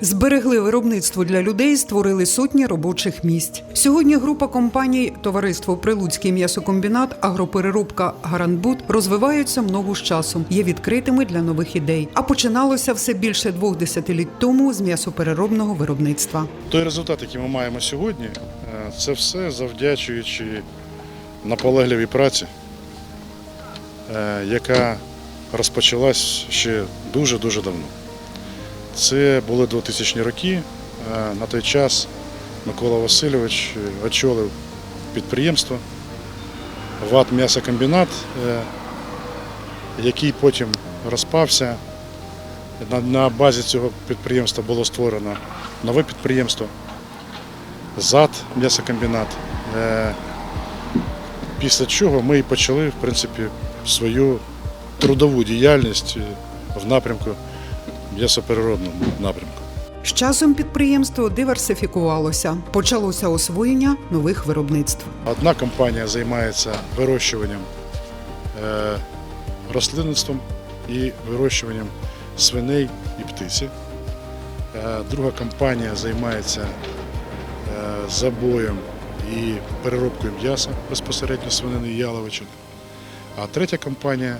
Зберегли виробництво для людей, створили сотні робочих місць. Сьогодні група компаній Товариство Прилуцький м'ясокомбінат, агропереробка Гарантбуд розвиваються много з часом, є відкритими для нових ідей. А починалося все більше двох десятиліть тому з м'ясопереробного виробництва. Той результат, який ми маємо сьогодні, е, це все завдячуючи наполегливій праці, е, яка розпочалась ще дуже-дуже давно. Це були 2000 роки. Е, На той час Микола Васильович очолив підприємство ВАТ м'ясокомбінат, е, який потім розпався. На, базі цього підприємства було створено нове підприємство ЗАД м'ясокомбінат. Е, Після чого ми і почали в принципі, свою трудову діяльність в напрямку м'ясопереробному напрямку. З часом підприємство диверсифікувалося. Почалося освоєння нових виробництв. Одна компанія займається вирощуванням е, рослинництвом і вирощуванням свиней і птиці. Е, Друга компанія займається е, забоєм і переробкою м'яса безпосередньо свинини і яловичини. А третя компанія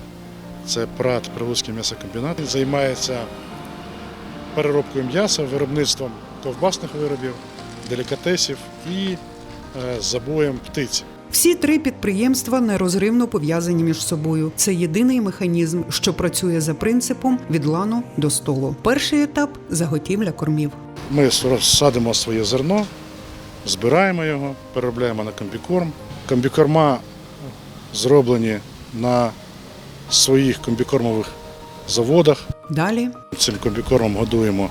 це ПРАТ Прилуцький м'ясокомбінат, займається переробкою м'яса, виробництвом ковбасних виробів, делікатесів і е, забоєм птиці. Всі три підприємства нерозривно пов'язані між собою. Це єдиний механізм, що працює за принципом від лану до столу. Перший етап заготівля кормів. Ми садимо своє зерно, збираємо його, переробляємо на комбікорм. Комбікорма зроблені на своїх комбікормових заводах. Далі Цим комбікормом годуємо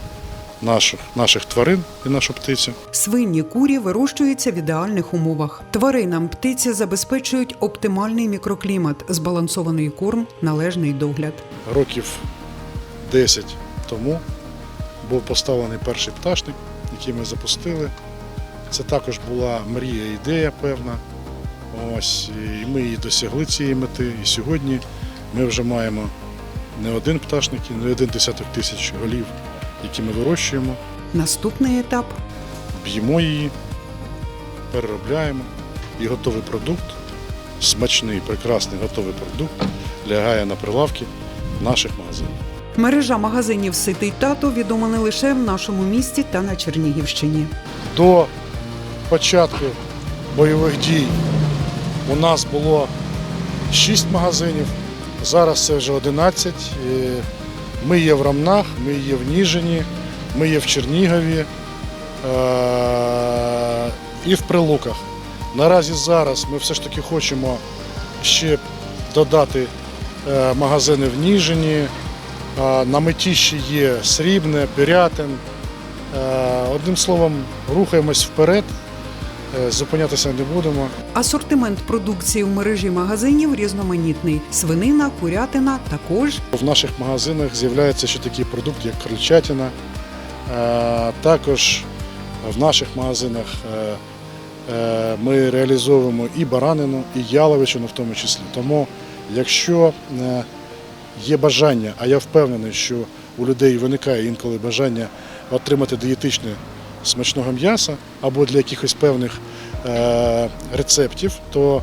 наших, наших тварин і нашу птицю. свині курі вирощуються в ідеальних умовах. Тваринам птиці забезпечують оптимальний мікроклімат, збалансований корм, належний догляд. Років 10 тому був поставлений перший пташник, який ми запустили. Це також була мрія, ідея певна. Ось, і ми її досягли цієї мети. І сьогодні ми вже маємо не один пташник, і не один десяток тисяч голів, які ми вирощуємо, Наступний етап б'ємо її, переробляємо. І готовий продукт, смачний, прекрасний готовий продукт лягає на прилавки наших магазинів. мережа магазинів Ситий тато відома не лише в нашому місті та на Чернігівщині. До початку бойових дій у нас було 6 магазинів, зараз це вже 11. Ми є в Рамнах, ми є в Ніжині, ми є в Чернігові е- і в Прилуках. Наразі зараз ми все ж таки хочемо ще додати е, магазини в Ніжині. Е, На меті ще є Срібне, Пирятин. Е, Одним словом, рухаємось вперед, зупинятися не будемо. Асортимент продукції в мережі магазинів різноманітний: свинина, курятина також В наших магазинах з'являється ще такий продукт, як крольчатина. Е, Також в наших магазинах е, е, ми реалізовуємо і баранину, і яловичину в тому числі. Тому, якщо е, є бажання, а я впевнений, що у людей виникає інколи бажання отримати дієтичне смачного м'яса або для якихось певних е, рецептів, то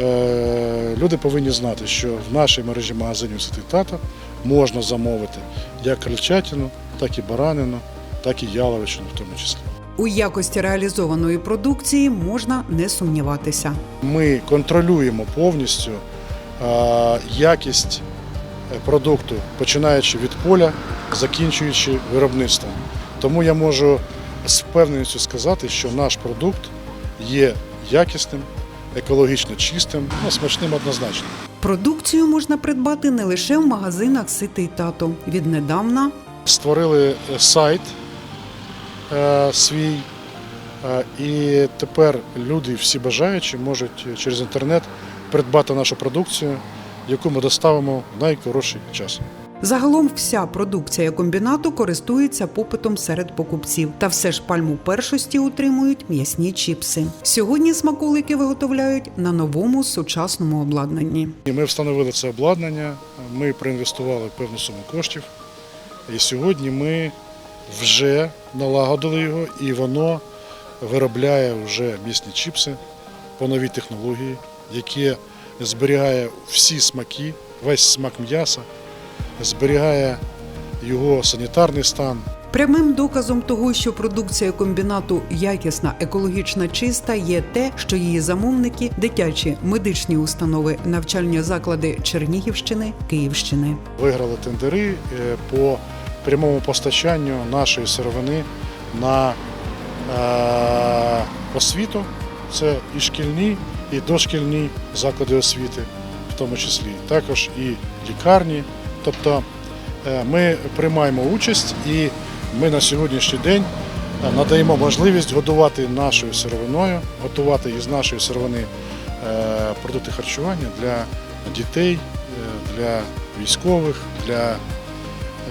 е, люди повинні знати, що в нашій мережі магазинів «Святий Тата можна замовити як крильчатину, так і баранину, так і яловичину в тому числі. у якості реалізованої продукції можна не сумніватися. Ми контролюємо повністю е, якість продукту, починаючи від поля, закінчуючи виробництвом. Тому я можу з впевненістю сказати, що наш продукт є якісним, екологічно чистим, ну, смачним однозначно. Продукцію можна придбати не лише в магазинах Ситий тато. Віднедавна Створили е, сайт е, свій, е, і тепер люди, всі бажаючі, можуть через інтернет придбати нашу продукцію, яку ми доставимо в найкоротший час. Загалом вся продукція комбінату користується попитом серед покупців. Та все ж пальму першості утримують м'ясні чіпси. Сьогодні смаколики виготовляють на новому сучасному обладнанні. Ми встановили це обладнання, ми проінвестували певну суму коштів. І сьогодні ми вже налагодили його і воно виробляє вже місні чіпси по новій технології, яке зберігає всі смаки, весь смак м'яса, зберігає його санітарний стан. Прямим доказом того, що продукція комбінату якісна, екологічна, чиста, є те, що її замовники дитячі медичні установи, навчальні заклади Чернігівщини, Київщини. Виграли тендери е, по прямому постачанню нашої сировини на е, освіту. Це і шкільні, і дошкільні заклади освіти, в тому числі, також і лікарні. Тобто е, ми приймаємо участь і ми на сьогоднішній день е, надаємо можливість годувати нашою сировиною, готувати із нашої сировини е, продукти харчування для дітей, для військових, для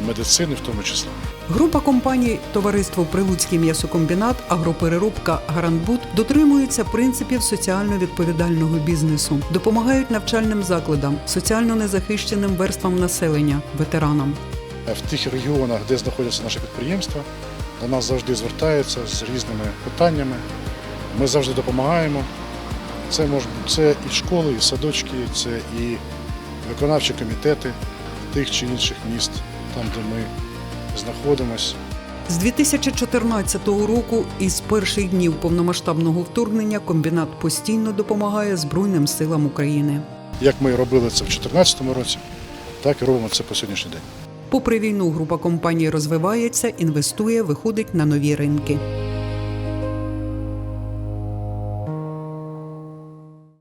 медицини в тому числі. Група компаній Товариство Прилуцький м'ясокомбінат, агропереробка Гарантбуд дотримуються принципів соціально відповідального бізнесу, допомагають навчальним закладам, соціально незахищеним верствам населення, ветеранам. В тих регіонах, де знаходяться наші підприємства, до нас завжди звертаються з різними питаннями. Ми завжди допомагаємо. Це може це і школи, і садочки, це і виконавчі комітети тих чи інших міст, там, де ми знаходимося. З 2014 року із перших днів повномасштабного вторгнення комбінат постійно допомагає Збройним силам України. Як ми робили це в 2014 році, так і робимо це по сьогоднішній день. Попри війну, група компаній розвивається, інвестує, виходить на нові ринки.